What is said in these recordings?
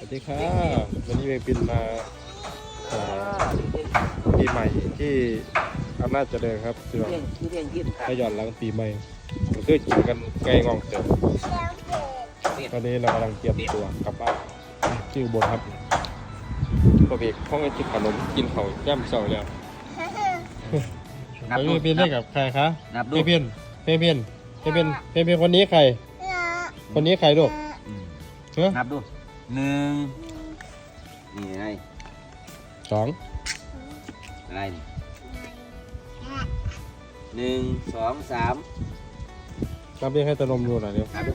วัสดีครับวันนี้เวงปินมาเอ่อปีใหม่ที่อำนาจเจริญครับพี่น้องเรียนที่เรียนยืดครัถ้าย้อนหลังปีใหม่ก็คือกินกันไก่งองเสร็จตอนนี้เรากำลังเตรียมตัวกลับบ้านที่อุบลครับพอเบรกห้องไอจิบขนมกินเขาวย่ำเสาแล้วนับไปดูเพียนได้กับใครคะนับดูเพียนเพียนเพียนเพียนเพียนเพียนเพียนคนนี้ใคร คนนี้ใครลูกอืมเฮ้ยนับดู หนึ่งนี่ไงสองอะไรนี่หนึ่งสองสามนับเรียกให้ตะนมดูหน่อยเร็วนับดู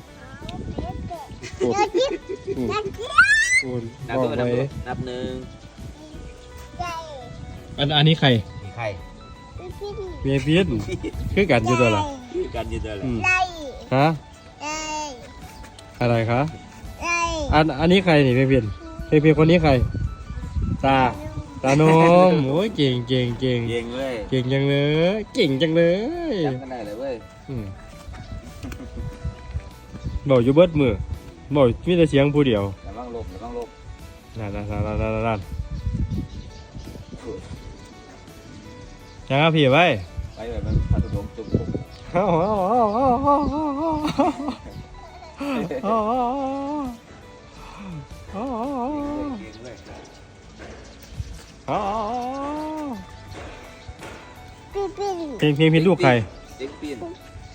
ปูดอืมปูดนับบอดูกนับไว้ดูนับหนึ่งอันอันนี้ใครมีใครเมียเพียนคือกันอยู่ตัวละคือกันยืดเลยอืมฮะอะไรคะ อันอันนี้ใครนี่เมียเพียนเมียเพียนคนนี้ใคร ตา ตานมโอ้ยเก่งเก่งเก่งเก่งเว้ยเก่งจังเลย เก่งจังเลยจำกันได้เลยเว้ยอืมบอกอยู่เบิดมือบอกมีแต่เสียงผู้เดียวระวังลบระวังลบนั่นนั่นนั่นนั่นนั่นนั่นยังครับพี่ไว้ไปเลยมันพัดลมจุ่มผมเอาเออาเอาเอาเอาเพลงเพลงเพลงลูกใครเด็กปีน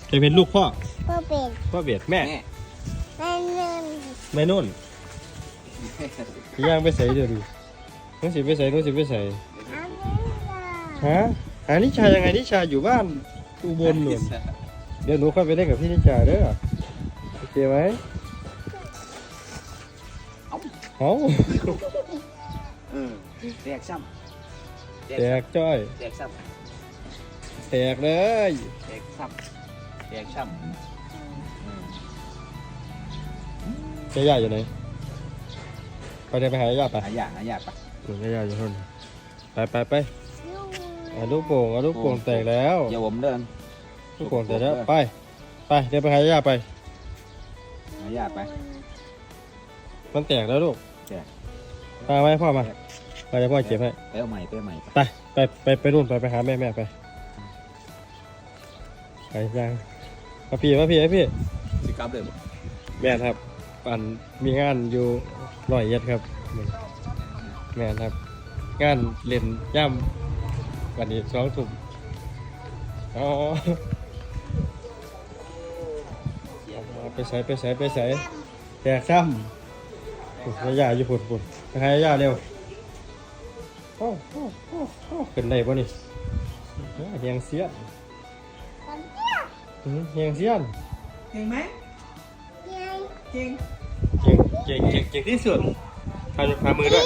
เพลงเพลงลูกพ่อพ่อเป็นพ่อเบียดแม่ แม่แม่เงินแม่นุ่นย่างไปใส่เดี๋ยวดูน้องสิไปใส่น้องสิไปใส่อาเมฮะหานิชายังไงนิชาอยู่บ้านอุบลหนุนเดี๋ยวหนูเข้าไปเล่นกับพี่นิชาเด้อโอเคไหม เอาเออแตกซ้ำแตกจ้อย แตกซ้แตกเลยำแตกซ้ำแตกซ้ำเจ๊ย่าอยู่ไหนไปเดินไปหาย่าไปหายากหายากปะหนูย่าอยู่ทนไปไปไปเอาลูกโป่งเอาลูกโป่งแตกแล้วอย่าผมเดินลูกโป่งแตกแล้วไป ไปเดินไปหาย่าไปหายากไปมันแตกแล้วลูก แตกพาไว้พ่อมาไปเดี๋ยวพ่อเก็บให้ ไปเอาใหม่ไปเอาใหม่ไปไปไปไปไปนู่นไปไปหาแม่แม่ไปไปยังมาพี่มาพี่ไอพี่สิกลับเลยบ่แม่นครับปันมีงานอยู่ร้อยเอ็ดครับแม่นครับ งานเล่นย่ำวันนี้สองทุ่มอ๋อไปใส่ไปใส่ไปใส่แจกซ้ำ ยายาอยู่ปุ่นปุ่นไปหายาเร็วโอ้โอ้โอ้โอ้ขึ้นได้ป่ะนี่เอ้ยเฮียงเสียนอื้อเฮียงเสียนเก่งไหมเก่งเก่งเก่งเก่งเก่งที่สุดพาพามือด้วย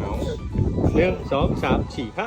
เอาหนึ่งสองสามสี่ห้า